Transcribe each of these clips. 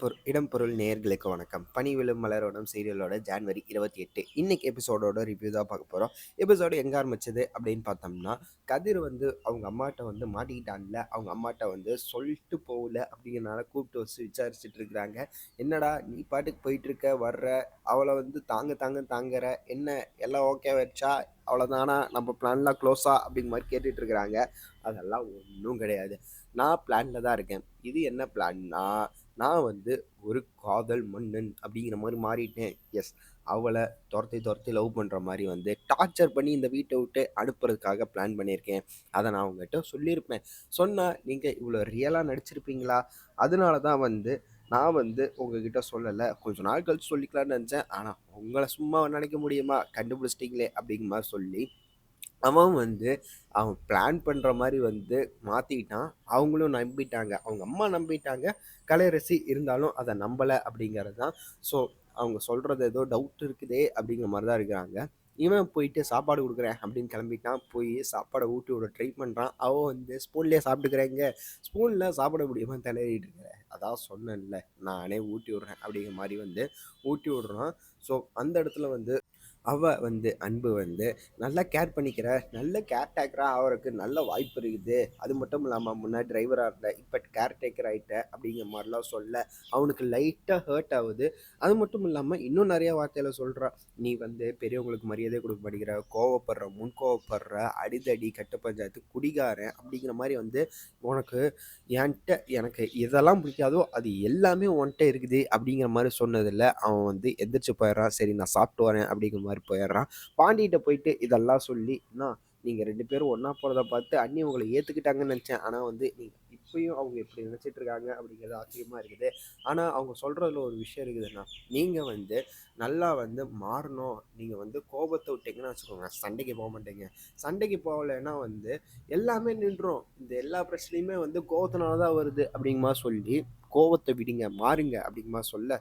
இடம்பொருள் நேர்களுக்கு வணக்கம். பனி விழும் மலரோடம் சீரியலோட ஜான்வரி இருபத்தி எட்டு. இன்னைக்கு எபிசோடோட ரிவ்யூ தான் பார்க்க போகிறோம் எபிசோடு எங்கே ஆரம்பிச்சது அப்படின்னு பார்த்தோம்னா கதிர் வந்து அவங்க அம்மாட்ட வந்து மாட்டிக்கிட்டான்ல அவங்க அம்மாட்ட வந்து சொல்லிட்டு போகல அப்படிங்கிறனால கூப்பிட்டு வச்சு விசாரிச்சுட்டு இருக்கிறாங்க. என்னடா நீ பாட்டுக்கு போயிட்டு இருக்க வர்ற அவளை வந்து தாங்க தாங்க தாங்குற என்ன எல்லாம் ஓகே வச்சா? அவ்வளோதானா நம்ம பிளான்லாம் க்ளோஸா அப்படிங்கிற மாதிரி கேட்டுட்டு இருக்கிறாங்க. அதெல்லாம் ஒன்றும் கிடையாது. நான் பிளான்ல தான் இருக்கேன். இது என்ன பிளான்னா நான் வந்து ஒரு காதல் மன்னன் அப்படிங்கிற மாதிரி மாறிட்டேன். எஸ் அவளை துரத்தி துரத்தி லவ் பண்ணுற மாதிரி வந்து டார்ச்சர் பண்ணி இந்த வீட்டை விட்டு அனுப்புறதுக்காக பிளான் பண்ணியிருக்கேன். அதை நான் உங்ககிட்ட சொல்லியிருப்பேன். சொன்னால் நீங்கள் இவ்வளோ ரியலாக நடிச்சிருப்பீங்களா? அதனால தான் வந்து நான் வந்து உங்ககிட்ட சொல்லலை. கொஞ்ச நாள் கழிச்சு சொல்லிக்கலாம்னு நினச்சேன். ஆனால் உங்களை சும்மா நினைக்க முடியுமா? கண்டுபிடிச்சிட்டிங்களே அப்படிங்கிற மாதிரி சொல்லி அவன் வந்து அவன் பிளான் பண்ணுற மாதிரி வந்து மாற்றிக்கிட்டான் அவங்களும் நம்பிட்டாங்க. அவங்க அம்மா நம்பிட்டாங்க. கலையரசி இருந்தாலும் அதை நம்பலை அப்படிங்கிறது தான். ஸோ அவங்க சொல்கிறது ஏதோ டவுட் இருக்குதே அப்படிங்கிற மாதிரி தான் இருக்கிறாங்க. இவன் போயிட்டு சாப்பாடு கொடுக்குறேன் அப்படின்னு கிளம்பிட்டான். போய் சாப்பாடை ஊட்டி விட ட்ரை பண்ணுறான் அவன் வந்து ஸ்பூன்லேயே சாப்பிட்டுக்கிறேங்க. ஸ்பூனில் சாப்பிட முடியுமா திணறிட்டு இருக்கிறேன் அதான் சொன்னேன்ல நானே ஊட்டி விட்றேன் அப்படிங்கிற மாதிரி வந்து ஊட்டி விட்றான். ஸோ அந்த இடத்துல வந்து அவ வந்து அன்பு வந்து நல்லா கேர் பண்ணிக்கிற நல்ல கேர் டேக்கராக அவருக்கு நல்ல வாய்ப்பு இருக்குது. அது மட்டும் இல்லாமல் முன்னாடி டிரைவராக இருந்த இப்போ கேர் டேக்கர் ஆகிட்ட அப்படிங்கிற மாதிரிலாம் சொல்ல அவனுக்கு லைட்டாக ஹர்ட் ஆகுது. அது மட்டும் இல்லாமல் இன்னும் நிறைய வார்த்தையில் சொல்கிறா நீ வந்து பெரியவங்களுக்கு மரியாதை கொடுக்க மாட்டேங்கிற கோவப்படுற முன் கோவப்படுற அடிதடி கட்ட பஞ்சாயத்து குடிகாரன் அப்படிங்கிற மாதிரி வந்து உனக்கு என்கிட்ட எனக்கு இதெல்லாம் பிடிக்காது. அது எல்லாமே உன்கிட்ட இருக்குது அப்படிங்கிற மாதிரி சொன்னதில் அவன் வந்து எந்திரிச்சு போயிடுறான். சரி நான் சாப்பிட்டு வரேன் அப்படிங்கிற மாதிரி போயிடுறான். பாண்டிகிட்ட போயிட்டு இதெல்லாம் சொல்லி என்ன நீங்கள் ரெண்டு பேரும் ஒன்றா போகிறத பார்த்து அண்ணி உங்களை ஏற்றுக்கிட்டாங்கன்னு நினச்சேன். ஆனால் வந்து நீங்கள் இப்பயும் அவங்க இப்படி நினச்சிட்டு இருக்காங்க அப்படிங்கிறது ஆச்சரியமாக இருக்குது. ஆனால் அவங்க சொல்கிறதுல ஒரு விஷயம் இருக்குதுன்னா நீங்கள் வந்து நல்லா வந்து மாறணும். நீங்கள் வந்து கோபத்தை விட்டீங்கன்னு வச்சுக்கோங்க. சண்டைக்கு போக மாட்டீங்க. சண்டைக்கு போகலைன்னா வந்து எல்லாமே நின்றோம் இந்த எல்லா பிரச்சனையுமே வந்து கோபத்தினால தான் வருது அப்படிங்கிற மாதிரி சொல்லி கோவத்தை விடுங்க மாறுங்க அப்படிங்கமா சொல்ல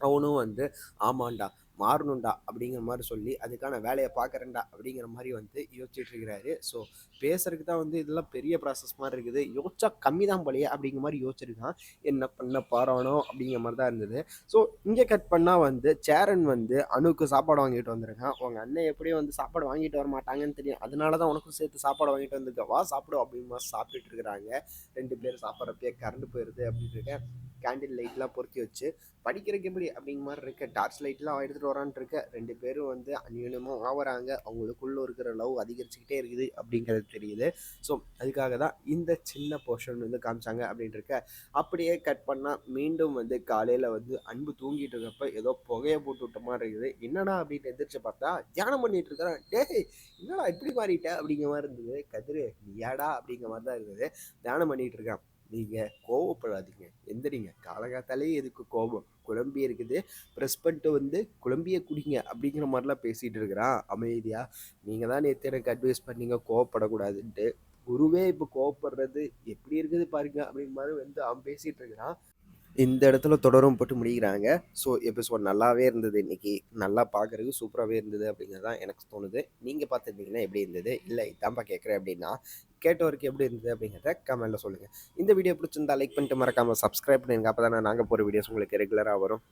அவனும் வந்து ஆமாண்டா மாறணும்டா அப்படிங்கிற மாதிரி சொல்லி அதுக்கான வேலையை பார்க்குறேன்டா அப்படிங்கிற மாதிரி வந்து யோசிச்சுட்டு இருக்கிறாரு. ஸோ பேசுறதுக்கு தான் வந்து இதெல்லாம் பெரிய ப்ராசஸ் மாதிரி இருக்குது. யோசிச்சா கம்மி தான் போலையே அப்படிங்கிற மாதிரி யோசிச்சிருக்கான். என்ன பண்ண போகிறானோ அப்படிங்கிற மாதிரி தான் இருந்தது. ஸோ இங்கே கட் பண்ணால் வந்து சேரன் வந்து அணுக்கு சாப்பாடு வாங்கிட்டு வந்திருக்கான். உங்கள் அண்ணன் எப்படியும் வந்து சாப்பாடு வாங்கிட்டு வர மாட்டாங்கன்னு தெரியும். அதனால தான் உனக்கும் சேர்த்து சாப்பாடு வாங்கிட்டு வந்திருக்க. வா சாப்பிடும் அப்படின்னு மாதிரி சாப்பிட்டுட்டு இருக்கிறாங்க. ரெண்டு பேரும் சாப்பிட்றப்பயே கரண்ட் போயிடுது அப்படின்னு இருக்கேன் கேண்டில் லைட்லாம் பொருத்தி வச்சு. படிக்கிறதுக்கு எப்படி அப்படிங்கிற மாதிரி இருக்க. டார்ச் லைட்லாம் எடுத்துகிட்டு வரான்ட்டு இருக்க ரெண்டு பேரும் வந்து அந்யூனமும் ஆவறாங்க. அவங்களுக்குள்ளே இருக்கிற லவ் அதிகரிச்சுக்கிட்டே இருக்குது அப்படிங்கிறது தெரியுது. ஸோ அதுக்காக தான் இந்த சின்ன போர்ஷன் வந்து காமிச்சாங்க அப்படின்ட்டு இருக்க அப்படியே கட் பண்ணால் மீண்டும் வந்து காலையில் வந்து அன்பு தூங்கிட்டு இருக்கப்ப ஏதோ புகையை போட்டு விட்ட மாதிரி இருக்குது. என்னடா அப்படின்னு எந்திரிச்சு பார்த்தா தியானம் பண்ணிட்டு இருக்கிறான். டேய் என்னடா இப்படி மாறிட்ட? அப்படிங்கிற மாதிரி இருந்தது. கதிரு ஏடா அப்படிங்கிற மாதிரி தான் இருந்தது. தியானம் பண்ணிட்டு இருக்கான். நீங்கள் கோவப்படாதீங்க. எந்திரிங்க. காலகாத்தாலே எதுக்கு கோபம்? குழம்பி இருக்குது. ப்ரெஸ் பண்ணிட்டு வந்து குழம்பிய குடிங்க அப்படிங்கிற மாதிரிலாம் பேசிகிட்டு இருக்கிறான் அமைதியாக நீங்கள் தான் நேற்று எனக்கு அட்வைஸ் பண்ணீங்க. கோவப்படக்கூடாதுன்ட்டு. குருவே இப்போ கோவப்படுறது எப்படி இருக்குது பாருங்க அப்படிங்கிற மாதிரி வந்து அவன் பேசிகிட்டு இருக்கிறான். இந்த இடத்துல தொடரும் போட்டு முடிக்கிறாங்க. ஸோ எபிசோட் நல்லாவே இருந்தது இன்னைக்கு. நல்லா பார்க்குறதுக்கு சூப்பராகவே இருந்தது அப்படிங்கிறது தான் எனக்கு தோணுது. நீங்கள் பார்த்துருந்தீங்கன்னா எப்படி இருந்தது? இல்லை இதான்ப்பா கேட்குறேன் அப்படின்னா கேட்டவருக்கு எப்படி இருந்தது அப்படிங்கிறத கமெண்ட்டில் சொல்லுங்கள் இந்த வீடியோ பிடிச்சிருந்தா லைக் பண்ணிட்டு மறக்காமல் சப்ஸ்கிரைப் பண்ணுங்க அப்போ தானே நாங்கள் போகிற வீடியோஸ் உங்களுக்கு ரெகுலராக வரும்.